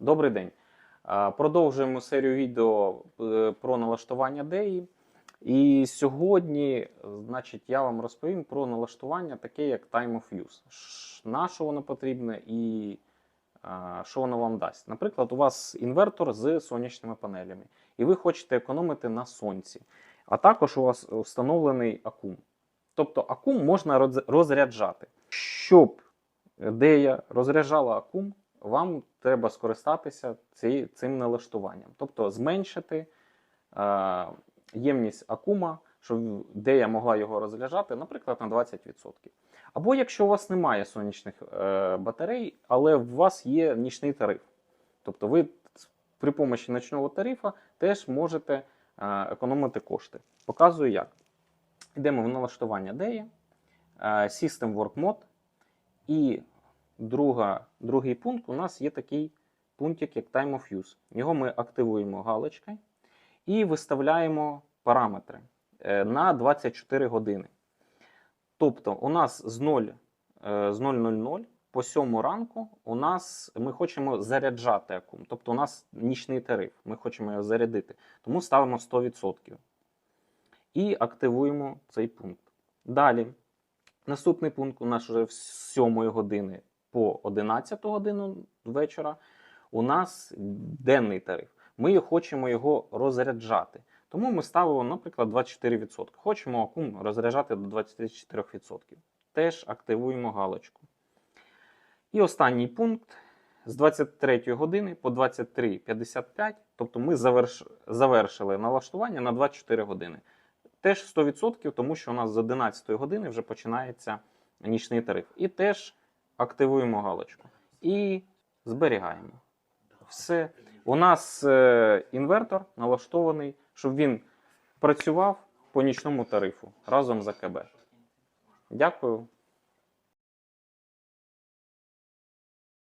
Добрий день. Продовжуємо серію відео е, про налаштування DEI. І сьогодні, значить, я вам розповім про налаштування таке, як Time of Use. На що воно потрібне і що воно вам дасть. Наприклад, у вас інвертор з сонячними панелями, і ви хочете економити на сонці. А також у вас встановлений акум. Тобто акум можна розряджати. Щоб DEA розряджала акум, вам треба скористатися ці, цим налаштуванням. Тобто зменшити е, ємність акума, щоб DEA могла його розряджати, наприклад, на 20%. Або якщо у вас немає сонячних е, батарей, але у вас є нічний тариф. Тобто ви при помощі ночного тарифа теж можете е, економити кошти. Показую як. Йдемо в налаштування DEA, е, System Work Mode, і друга, другий пункт у нас є такий пунктик, як Time of Use. Його ми активуємо галочкою і виставляємо параметри е, на 24 години. Тобто, у нас з 0 е, з 0.00 по 7 ранку у нас ми хочемо заряджати акум. Тобто у нас нічний тариф, ми хочемо його зарядити. Тому ставимо 100%. І активуємо цей пункт. Далі, наступний пункт у нас вже з 7 години по 11 годину вечора. У нас денний тариф. Ми хочемо його розряджати. Тому ми ставимо, наприклад, 24%. Хочемо акум розряджати до 24%. Теж активуємо галочку. І останній пункт з 23 години по 23.55, тобто ми заверш... завершили налаштування на 24 години. Теж 100%, тому що у нас з 11 години вже починається нічний тариф. І теж активуємо галочку. І зберігаємо. Все. У нас е, інвертор налаштований, щоб він працював по нічному тарифу разом з АКБ. Дякую.